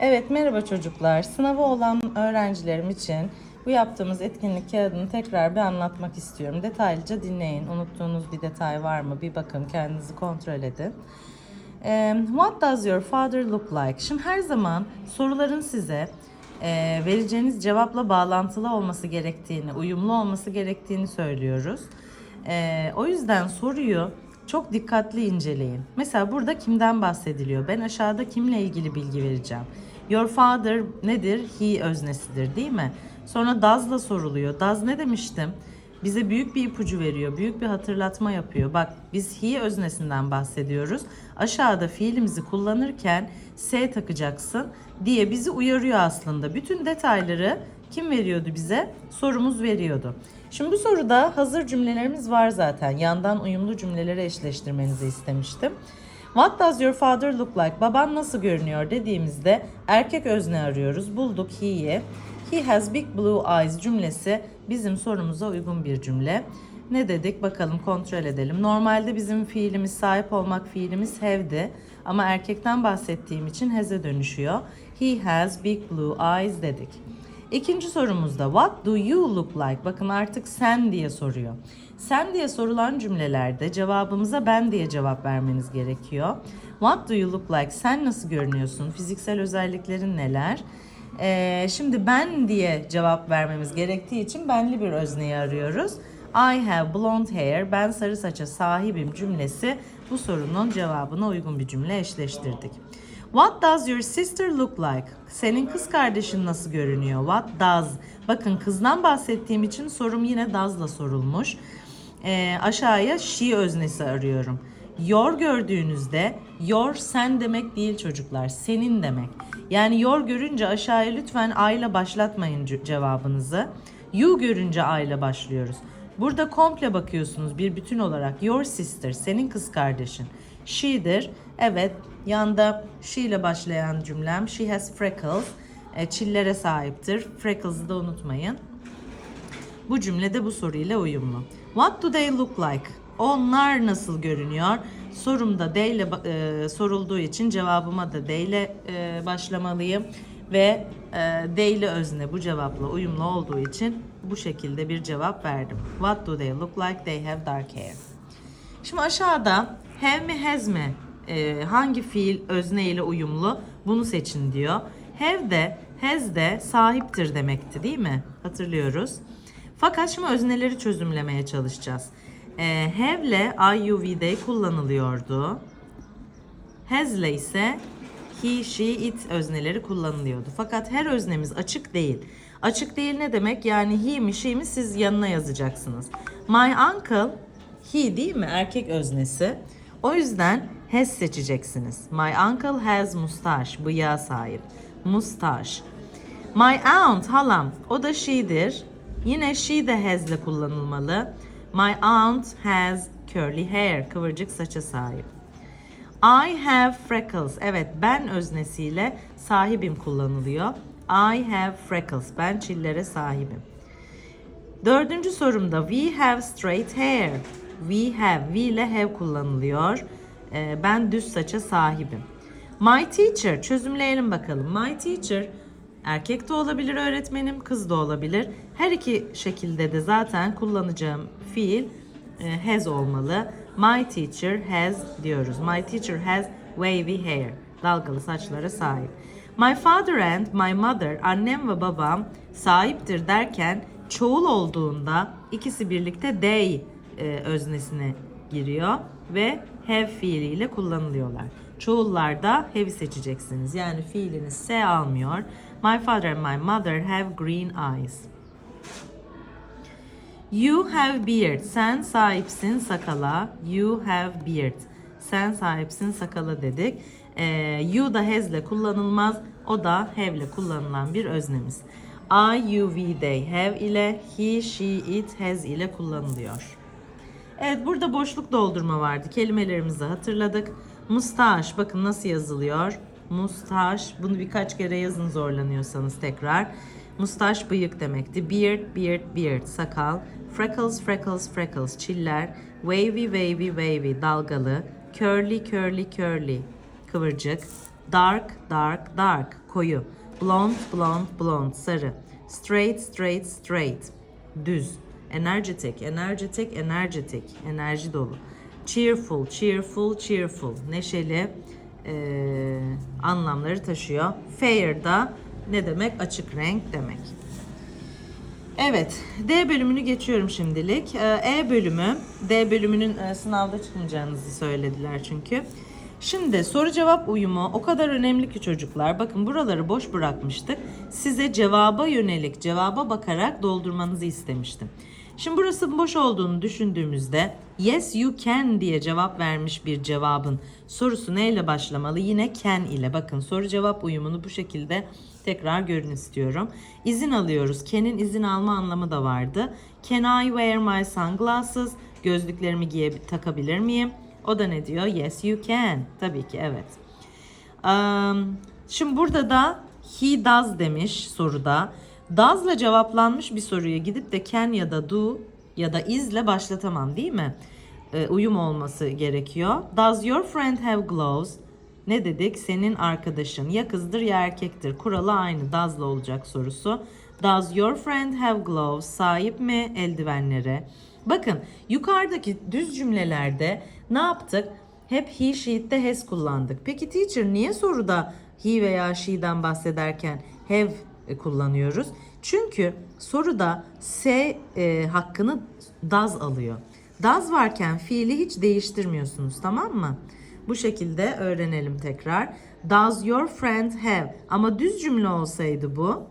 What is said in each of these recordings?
Evet merhaba çocuklar. Sınavı olan öğrencilerim için bu yaptığımız etkinlik kağıdını tekrar bir anlatmak istiyorum. Detaylıca dinleyin. Unuttuğunuz bir detay var mı? Bir bakın kendinizi kontrol edin. Eee, What does your father look like? Şimdi her zaman soruların size eee, vereceğiniz cevapla bağlantılı olması gerektiğini, uyumlu olması gerektiğini söylüyoruz. Eee, o yüzden soruyu çok dikkatli inceleyin. Mesela burada kimden bahsediliyor? Ben aşağıda kimle ilgili bilgi vereceğim? Your father nedir? He öznesidir değil mi? Sonra does'la soruluyor. Does ne demiştim? Bize büyük bir ipucu veriyor, büyük bir hatırlatma yapıyor. Bak biz he öznesinden bahsediyoruz. Aşağıda fiilimizi kullanırken s takacaksın diye bizi uyarıyor aslında. Bütün detayları kim veriyordu bize? Sorumuz veriyordu. Şimdi bu soruda hazır cümlelerimiz var zaten. Yandan uyumlu cümleleri eşleştirmenizi istemiştim. What does your father look like? Baban nasıl görünüyor dediğimizde erkek özne arıyoruz. Bulduk he'yi. He has big blue eyes cümlesi bizim sorumuza uygun bir cümle. Ne dedik bakalım kontrol edelim. Normalde bizim fiilimiz sahip olmak fiilimiz have'di. Ama erkekten bahsettiğim için has'e dönüşüyor. He has big blue eyes dedik. İkinci sorumuzda what do you look like? Bakın artık sen diye soruyor. Sen diye sorulan cümlelerde cevabımıza ben diye cevap vermeniz gerekiyor. What do you look like? Sen nasıl görünüyorsun? Fiziksel özelliklerin neler? Ee, şimdi ben diye cevap vermemiz gerektiği için benli bir özneyi arıyoruz. I have blonde hair. Ben sarı saça sahibim cümlesi bu sorunun cevabına uygun bir cümle eşleştirdik. What does your sister look like? Senin kız kardeşin nasıl görünüyor? What does? Bakın kızdan bahsettiğim için sorum yine does'la sorulmuş. Ee, aşağıya she öznesi arıyorum. Your gördüğünüzde your sen demek değil çocuklar. Senin demek. Yani your görünce aşağıya lütfen I ile başlatmayın ce- cevabınızı. You görünce I ile başlıyoruz. Burada komple bakıyorsunuz bir bütün olarak. Your sister, senin kız kardeşin. She'dir. Evet, yanda she ile başlayan cümlem. She has freckles. E, çillere sahiptir. Freckles'ı da unutmayın. Bu cümlede bu soruyla uyumlu. What do they look like? Onlar nasıl görünüyor? Sorumda they ile e, sorulduğu için cevabıma da they ile e, başlamalıyım ve e, they ile özne bu cevapla uyumlu olduğu için bu şekilde bir cevap verdim. What do they look like? They have dark hair. Şimdi aşağıda have mi has mi e, hangi fiil özne ile uyumlu bunu seçin diyor. Have de has de sahiptir demekti değil mi? Hatırlıyoruz. Fakat şimdi özneleri çözümlemeye çalışacağız. E, have ile I, they kullanılıyordu. Has ile ise he, she, it özneleri kullanılıyordu. Fakat her öznemiz açık değil. Açık değil ne demek? Yani he mi she mi siz yanına yazacaksınız. My uncle he değil mi? Erkek öznesi. O yüzden has seçeceksiniz. My uncle has mustache. Bıyığa sahip. Mustache. My aunt halam. O da she'dir. Yine she de has kullanılmalı. My aunt has curly hair. Kıvırcık saça sahip. I have freckles. Evet ben öznesiyle sahibim kullanılıyor. I have freckles. Ben çillere sahibim. Dördüncü sorumda we have straight hair. We have, we ile have kullanılıyor. Ee, ben düz saça sahibim. My teacher, çözümleyelim bakalım. My teacher, erkek de olabilir öğretmenim, kız da olabilir. Her iki şekilde de zaten kullanacağım fiil e, has olmalı. My teacher has diyoruz. My teacher has wavy hair. Dalgalı saçlara sahip. My father and my mother, annem ve babam sahiptir derken çoğul olduğunda ikisi birlikte they e, öznesine giriyor ve have fiiliyle kullanılıyorlar. Çoğullarda have'i seçeceksiniz. Yani fiiliniz S almıyor. My father and my mother have green eyes. You have beard. Sen sahipsin sakala. You have beard. Sen sahipsin sakala dedik. Ee, you da has ile kullanılmaz. O da have ile kullanılan bir öznemiz. I, you, we, they, have ile he, she, it, has ile kullanılıyor. Evet burada boşluk doldurma vardı. Kelimelerimizi hatırladık. Mustaş bakın nasıl yazılıyor. Mustaş bunu birkaç kere yazın zorlanıyorsanız tekrar. Mustaş bıyık demekti. Beard, beard, beard sakal. Freckles, freckles, freckles çiller. Wavy, wavy, wavy dalgalı. Curly, curly, curly kıvırcık. Dark, dark, dark. Koyu. Blonde, blonde, blonde. Sarı. Straight, straight, straight. Düz. Energetic, energetic, energetic. Enerji dolu. Cheerful, cheerful, cheerful. Neşeli eee, anlamları taşıyor. Fair da ne demek? Açık renk demek. Evet, D bölümünü geçiyorum şimdilik. Ee, E bölümü, D bölümünün e, sınavda çıkmayacağınızı söylediler çünkü. Şimdi soru cevap uyumu o kadar önemli ki çocuklar. Bakın buraları boş bırakmıştık. Size cevaba yönelik, cevaba bakarak doldurmanızı istemiştim. Şimdi burası boş olduğunu düşündüğümüzde yes you can diye cevap vermiş bir cevabın sorusu neyle başlamalı? Yine can ile. Bakın soru cevap uyumunu bu şekilde tekrar görün istiyorum. İzin alıyoruz. Can'in izin alma anlamı da vardı. Can I wear my sunglasses? Gözlüklerimi giye takabilir miyim? O da ne diyor? Yes you can. Tabii ki evet. Um, şimdi burada da he does demiş soruda. Does'la cevaplanmış bir soruya gidip de can ya da do ya da is'le başlatamam değil mi? Ee, uyum olması gerekiyor. Does your friend have gloves? Ne dedik? Senin arkadaşın ya kızdır ya erkektir. Kuralı aynı. Does'la olacak sorusu. Does your friend have gloves? Sahip mi eldivenlere? Bakın yukarıdaki düz cümlelerde ne yaptık? Hep he, she'de has kullandık. Peki teacher niye soruda he veya she'den bahsederken have e, kullanıyoruz? Çünkü soruda S e, hakkını does alıyor. Does varken fiili hiç değiştirmiyorsunuz tamam mı? Bu şekilde öğrenelim tekrar. Does your friend have? Ama düz cümle olsaydı bu.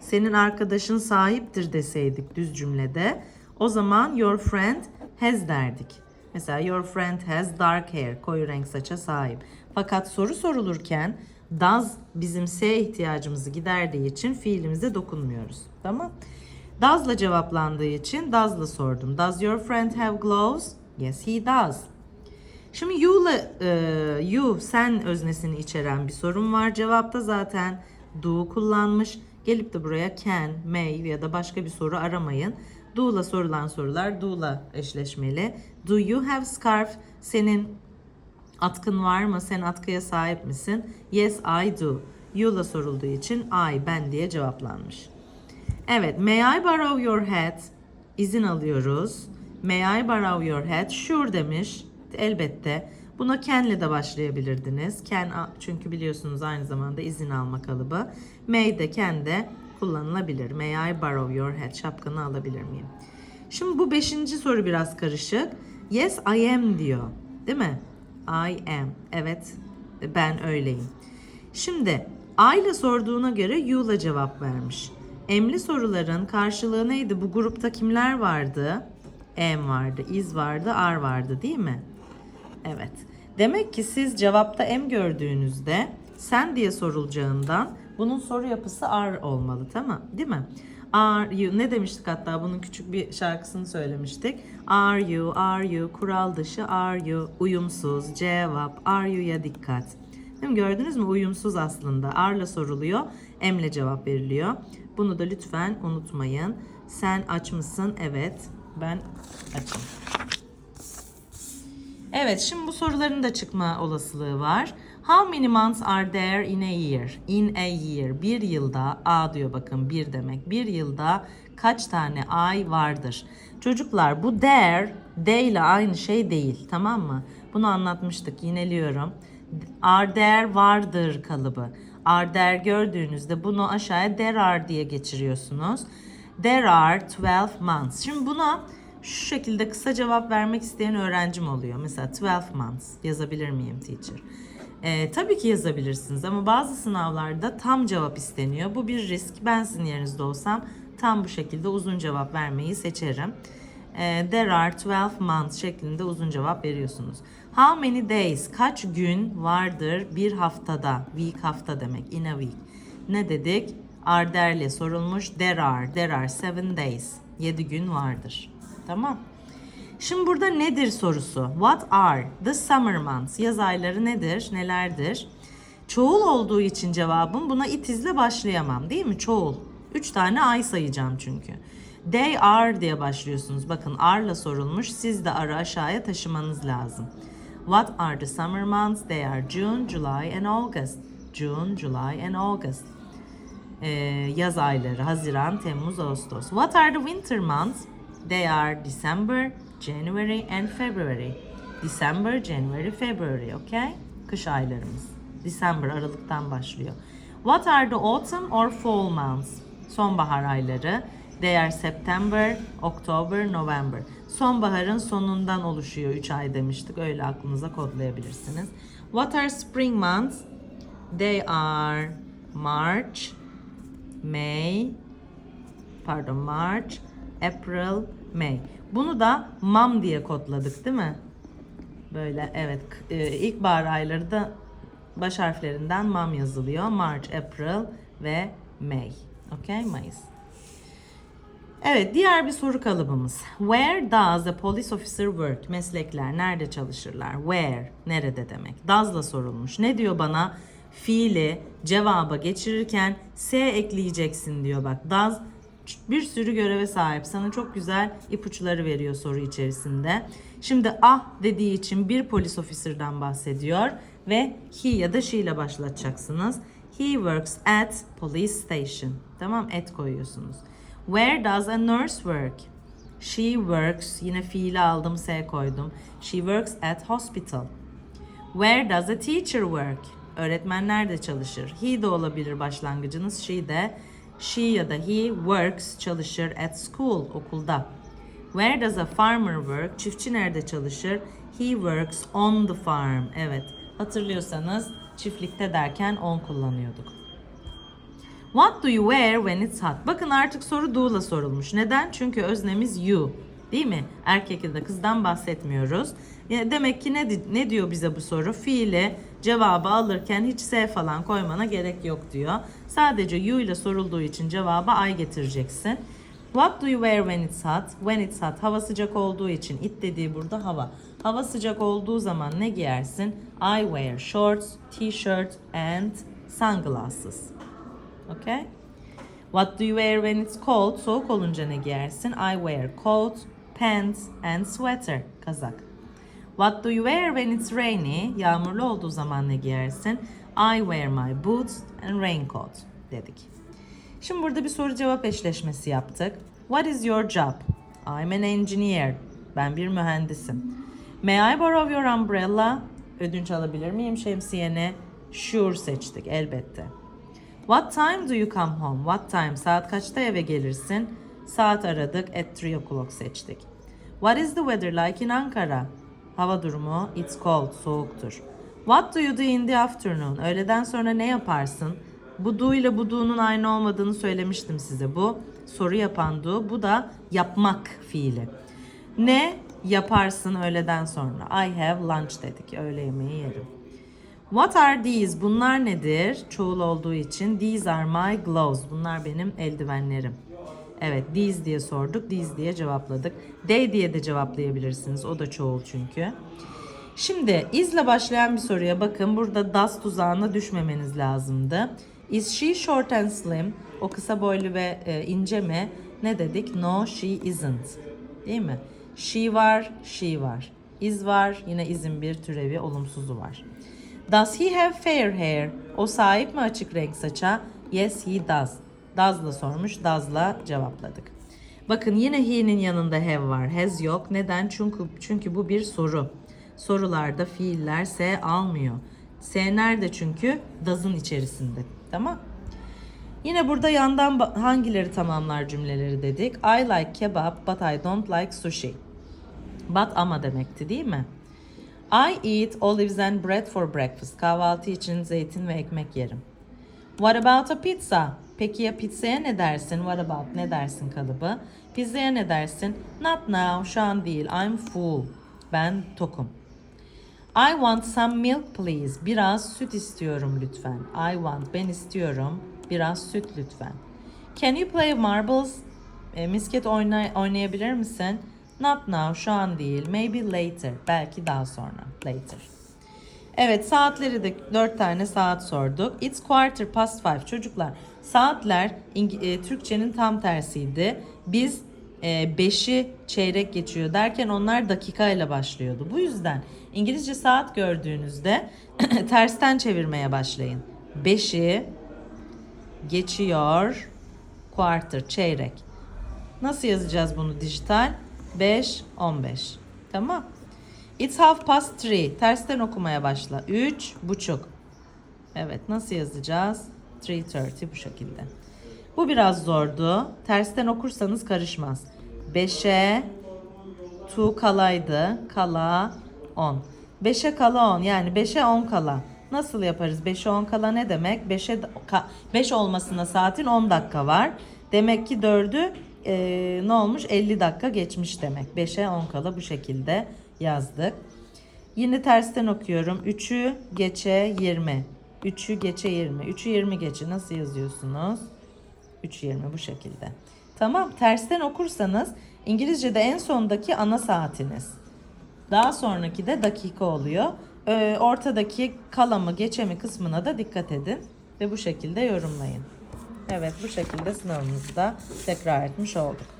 Senin arkadaşın sahiptir deseydik düz cümlede. O zaman your friend has derdik. Mesela your friend has dark hair. Koyu renk saça sahip. Fakat soru sorulurken does bizim S ihtiyacımızı giderdiği için fiilimize dokunmuyoruz. Tamam. Does'la cevaplandığı için does'la sordum. Does your friend have gloves? Yes he does. Şimdi you'la e, you sen öznesini içeren bir sorun var. Cevapta zaten do kullanmış. Gelip de buraya can, may ya da başka bir soru aramayın. Do'la sorulan sorular do'la eşleşmeli. Do you have scarf? Senin atkın var mı? Sen atkıya sahip misin? Yes I do. You'la sorulduğu için I ben diye cevaplanmış. Evet, may I borrow your hat? İzin alıyoruz. May I borrow your hat? Sure demiş. Elbette. Buna can'le de başlayabilirdiniz. Can çünkü biliyorsunuz aynı zamanda izin alma kalıbı. May de can de kullanılabilir. May I borrow your hat? Şapkanı alabilir miyim? Şimdi bu beşinci soru biraz karışık. Yes I am diyor. Değil mi? I am. Evet ben öyleyim. Şimdi I ile sorduğuna göre you'la cevap vermiş. Emli soruların karşılığı neydi? Bu grupta kimler vardı? Am vardı, is vardı, are vardı değil mi? Evet. Demek ki siz cevapta em gördüğünüzde sen diye sorulacağından bunun soru yapısı are olmalı tamam değil mi? Are you ne demiştik hatta bunun küçük bir şarkısını söylemiştik. Are you, are you, kural dışı are you, uyumsuz, cevap, are you'ya dikkat. Değil mi? Gördünüz mü? Uyumsuz aslında. Are'la soruluyor, em'le cevap veriliyor. Bunu da lütfen unutmayın. Sen aç mısın? Evet. Ben açım. Evet, şimdi bu soruların da çıkma olasılığı var. How many months are there in a year? In a year. Bir yılda, A diyor bakın bir demek. Bir yılda kaç tane ay vardır? Çocuklar bu there, de ile aynı şey değil. Tamam mı? Bunu anlatmıştık. Yineliyorum. Are there vardır kalıbı. Are there gördüğünüzde bunu aşağıya there are diye geçiriyorsunuz. There are 12 months. Şimdi buna şu şekilde kısa cevap vermek isteyen öğrencim oluyor. Mesela 12 months yazabilir miyim teacher? Ee, tabii ki yazabilirsiniz ama bazı sınavlarda tam cevap isteniyor. Bu bir risk. Ben sizin yerinizde olsam tam bu şekilde uzun cevap vermeyi seçerim. Ee, there are 12 months şeklinde uzun cevap veriyorsunuz. How many days? Kaç gün vardır bir haftada? Week hafta demek. In a week. Ne dedik? Are there sorulmuş. There are. There are 7 days. 7 gün vardır. Tamam. Şimdi burada nedir sorusu? What are the summer months? Yaz ayları nedir? Nelerdir? Çoğul olduğu için cevabım buna it izle başlayamam değil mi? Çoğul. Üç tane ay sayacağım çünkü. They are diye başlıyorsunuz. Bakın are'la sorulmuş. Siz de are'ı aşağıya taşımanız lazım. What are the summer months? They are June, July and August. June, July and August. Ee, yaz ayları Haziran, Temmuz, Ağustos. What are the winter months? They are December, January and February. December, January, February, okay? Kış aylarımız. December Aralık'tan başlıyor. What are the autumn or fall months? Sonbahar ayları. They are September, October, November. Sonbaharın sonundan oluşuyor 3 ay demiştik. Öyle aklınıza kodlayabilirsiniz. What are spring months? They are March, May, pardon March, April, May. Bunu da mam diye kodladık değil mi? Böyle evet e, ilkbahar ayları da baş harflerinden mam yazılıyor. March, April ve May. Okay, Mayıs. Evet, diğer bir soru kalıbımız. Where does a police officer work? Meslekler nerede çalışırlar? Where, nerede demek? Does'la sorulmuş. Ne diyor bana? Fiili cevaba geçirirken S ekleyeceksin diyor bak. Does bir sürü göreve sahip. Sana çok güzel ipuçları veriyor soru içerisinde. Şimdi ah dediği için bir polis officer'dan bahsediyor ve he ya da she ile başlatacaksınız. He works at police station. Tamam at koyuyorsunuz. Where does a nurse work? She works. Yine fiili aldım S koydum. She works at hospital. Where does a teacher work? Öğretmen nerede çalışır? He de olabilir başlangıcınız. She de. She ya da he works çalışır at school okulda. Where does a farmer work? Çiftçi nerede çalışır? He works on the farm. Evet. Hatırlıyorsanız çiftlikte derken on kullanıyorduk. What do you wear when it's hot? Bakın artık soru do'la sorulmuş. Neden? Çünkü öznemiz you. Değil mi? Erkek ya da kızdan bahsetmiyoruz. Ya demek ki ne, ne diyor bize bu soru? Fiili cevabı alırken hiç S falan koymana gerek yok diyor. Sadece you ile sorulduğu için cevaba I getireceksin. What do you wear when it's hot? When it's hot. Hava sıcak olduğu için. It dediği burada hava. Hava sıcak olduğu zaman ne giyersin? I wear shorts, t-shirt and sunglasses. Okay? What do you wear when it's cold? Soğuk olunca ne giyersin? I wear coat, pants and sweater. Kazak. What do you wear when it's rainy? Yağmurlu olduğu zaman ne giyersin? I wear my boots and raincoat dedik. Şimdi burada bir soru cevap eşleşmesi yaptık. What is your job? I'm an engineer. Ben bir mühendisim. May I borrow your umbrella? Ödünç alabilir miyim şemsiyeni? Sure seçtik elbette. What time do you come home? What time? Saat kaçta eve gelirsin? Saat aradık. At 3 o'clock seçtik. What is the weather like in Ankara? Hava durumu. It's cold. Soğuktur. What do you do in the afternoon? Öğleden sonra ne yaparsın? Bu do ile bu do'nun aynı olmadığını söylemiştim size. Bu soru yapan do. Bu da yapmak fiili. Ne yaparsın öğleden sonra? I have lunch dedik. Öğle yemeği yerim. What are these? Bunlar nedir? Çoğul olduğu için these are my gloves. Bunlar benim eldivenlerim. Evet, these diye sorduk, these diye cevapladık. They diye de cevaplayabilirsiniz. O da çoğul çünkü. Şimdi izle başlayan bir soruya bakın. Burada das tuzağına düşmemeniz lazımdı. Is she short and slim? O kısa boylu ve e, ince mi? Ne dedik? No, she isn't. Değil mi? She var, she var. Is var, yine izin bir türevi, olumsuzu var. Does he have fair hair? O sahip mi açık renk saça? Yes, he does. Does'la sormuş, does'la cevapladık. Bakın yine he'nin yanında have var. Has yok. Neden? Çünkü çünkü bu bir soru. Sorularda fiiller S almıyor. S nerede çünkü? Does'ın içerisinde. Tamam? Yine burada yandan hangileri tamamlar cümleleri dedik. I like kebab but I don't like sushi. But ama demekti değil mi? I eat olives and bread for breakfast. Kahvaltı için zeytin ve ekmek yerim. What about a pizza? Peki ya pizzaya ne dersin? What about ne dersin kalıbı? Pizzaya ne dersin? Not now, şu an değil. I'm full. Ben tokum. I want some milk please. Biraz süt istiyorum lütfen. I want ben istiyorum. Biraz süt lütfen. Can you play marbles? E, misket oyna, oynayabilir misin? Not now, şu an değil. Maybe later. Belki daha sonra. Later. Evet saatleri de dört tane saat sorduk. It's quarter past five. Çocuklar saatler e, Türkçenin tam tersiydi. Biz e, beşi çeyrek geçiyor derken onlar dakikayla başlıyordu. Bu yüzden İngilizce saat gördüğünüzde tersten çevirmeye başlayın. 5'i geçiyor quarter, çeyrek. Nasıl yazacağız bunu dijital? 5, 15. Tamam. It's half past three. Tersten okumaya başla. 3 buçuk. Evet nasıl yazacağız? 3.30 bu şekilde. Bu biraz zordu. Tersten okursanız karışmaz. 5'e tu kalaydı. Kala 10. 5'e kala 10 yani 5'e 10 kala. Nasıl yaparız? 5'e 10 kala ne demek? 5'e 5 olmasına saatin 10 dakika var. Demek ki 4'ü e, ne olmuş? 50 dakika geçmiş demek. 5'e 10 kala bu şekilde yazdık. Yine tersten okuyorum. 3'ü geçe 20. 3'ü geçe 20. 3'ü 20 geçe nasıl yazıyorsunuz? 3 20 bu şekilde. Tamam. Tersten okursanız İngilizce'de en sondaki ana saatiniz. Daha sonraki de dakika oluyor. Ee, ortadaki kalamı geçemi kısmına da dikkat edin ve bu şekilde yorumlayın. Evet bu şekilde sınavımızı da tekrar etmiş olduk.